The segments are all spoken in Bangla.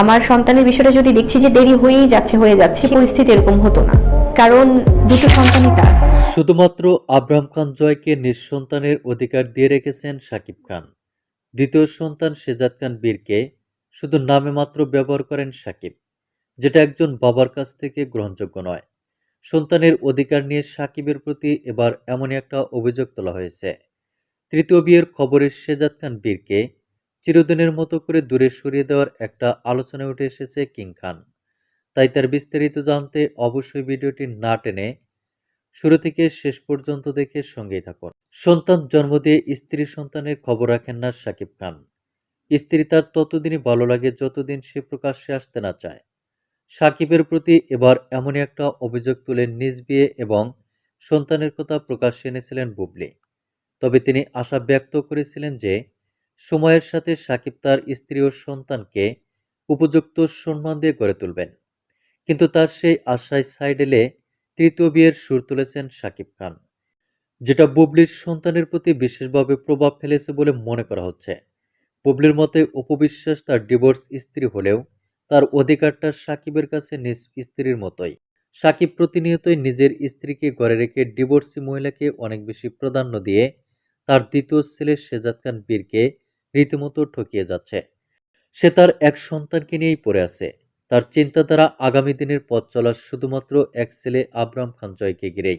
আমার সন্তানের বিষয়টা যদি দেখছি যে দেরি হয়েই যাচ্ছে, হয়ে যাচ্ছে পরিস্থিতি এরকম হতো না। কারণ দুটো সন্তানই তার। শুধুমাত্র আব্রাম খান জয়কে নিঃসন্তানের অধিকার দিয়ে রেখেছেন শাকিব খান। দ্বিতীয় সন্তান শেজাদ খান বীরকে শুধু নামে মাত্র ব্যবহার করেন শাকিব, যেটা একজন বাবার কাছ থেকে গ্রহণযোগ্য নয়। সন্তানের অধিকার নিয়ে সাকিবের প্রতি এবার এমনই একটা অভিযোগ তোলা হয়েছে। তৃতীয় বিয়ের খবরে শেজাদ খান বীরকে চিরদিনের মতো করে দূরে সরিয়ে দেওয়ার একটা আলোচনায় উঠে এসেছে কিং খান। তাই তার বিস্তারিত জানতে অবশ্যই ভিডিওটি না টেনে শুরু থেকে শেষ পর্যন্ত দেখে সঙ্গেই থাকুন। সন্তান জন্ম দিয়ে স্ত্রী সন্তানের খবর রাখেন না সাকিব খান। স্ত্রী তার ততদিনই ভালো লাগে যতদিন সে প্রকাশ্যে আসতে না চায়। সাকিবের প্রতি এবার এমনই একটা অভিযোগ তুলে নিজ বিয়ে এবং সন্তানের কথা প্রকাশ্যে এনেছিলেন বুবলি। তবে তিনি আশা ব্যক্ত করেছিলেন যে সময়ের সাথে সাকিব তার স্ত্রী ও সন্তানকে উপযুক্ত সম্মান দিয়ে গড়ে তুলবেন। কিন্তু তার সেই আশায় সাইড এলে তৃতীয় বিয়ের সুর তুলেছেন শাকিব খান, যেটা বুবলির সন্তানের প্রতি বিশেষভাবে প্রভাব ফেলেছে বলে মনে করা হচ্ছে। বুবলির মতে উপবিশ্বাস তার ডিভোর্স স্ত্রী হলেও তার অধিকারটা সাকিবের কাছে নিজ স্ত্রীর মতোই। সাকিব প্রতিনিয়তই নিজের স্ত্রীকে ঘরে রেখে ডিভোর্সি মহিলাকে অনেক বেশি প্রাধান্য দিয়ে তার দ্বিতীয় ছেলে শেজাদ খান বীরকে রীতিমতো ঠকিয়ে যাচ্ছে। সে তার এক সন্তানকে নিয়েই পড়ে আছে। তার চিন্তাধারা আগামী দিনের পথ চলার শুধুমাত্র এক ছেলে আবরাম খান জয়কে ঘিরেই।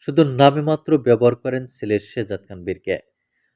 শুধু নামে মাত্র ব্যবহার করেন ছেলে শেজাদ খান বীরকে।